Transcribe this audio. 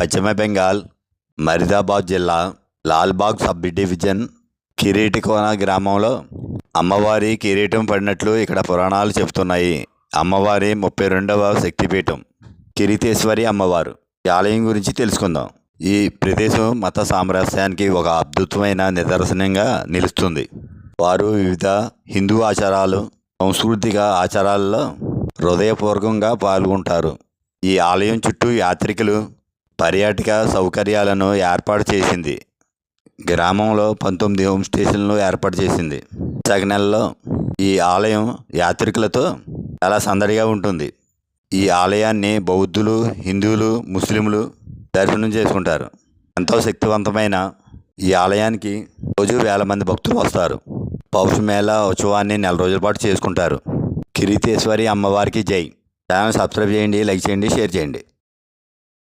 పశ్చిమ బెంగాల్ మరిదాబాద్ జిల్లా Lalbagh sub division కిరీటికోన గ్రామంలో అమ్మవారి కిరీటం పడినట్లు ఇక్కడ పురాణాలు చెబుతున్నాయి. అమ్మవారి ముప్పై రెండవ శక్తిపీఠం కిరీటేశ్వరి అమ్మవారు. ఈ ఆలయం గురించి తెలుసుకుందాం. ఈ ప్రదేశం మత సామరస్యానికి ఒక అద్భుతమైన నిదర్శనంగా నిలుస్తుంది. వారు వివిధ హిందూ ఆచారాలు సాంస్కృతిక ఆచారాల్లో హృదయపూర్వకంగా పాల్గొంటారు. ఈ ఆలయం చుట్టూ యాత్రికులు పర్యాటక సౌకర్యాలను ఏర్పాటు చేసింది. గ్రామంలో పంతొమ్మిది హోమ్ స్టేషన్లు ఏర్పాటు చేసింది. విశాఖ నెలలో ఈ ఆలయం యాత్రికులతో చాలా సందడిగా ఉంటుంది. ఈ ఆలయాన్ని బౌద్ధులు హిందువులు ముస్లింలు దర్శనం చేసుకుంటారు. ఎంతో శక్తివంతమైన ఈ ఆలయానికి రోజు వేల మంది భక్తులు వస్తారు. పౌష మేళ ఉత్సవాన్ని నెల రోజుల పాటు చేసుకుంటారు. కిరీతేశ్వరి అమ్మవారికి జై. ఛానల్ సబ్స్క్రైబ్ చేయండి లైక్ చేయండి షేర్ చేయండి.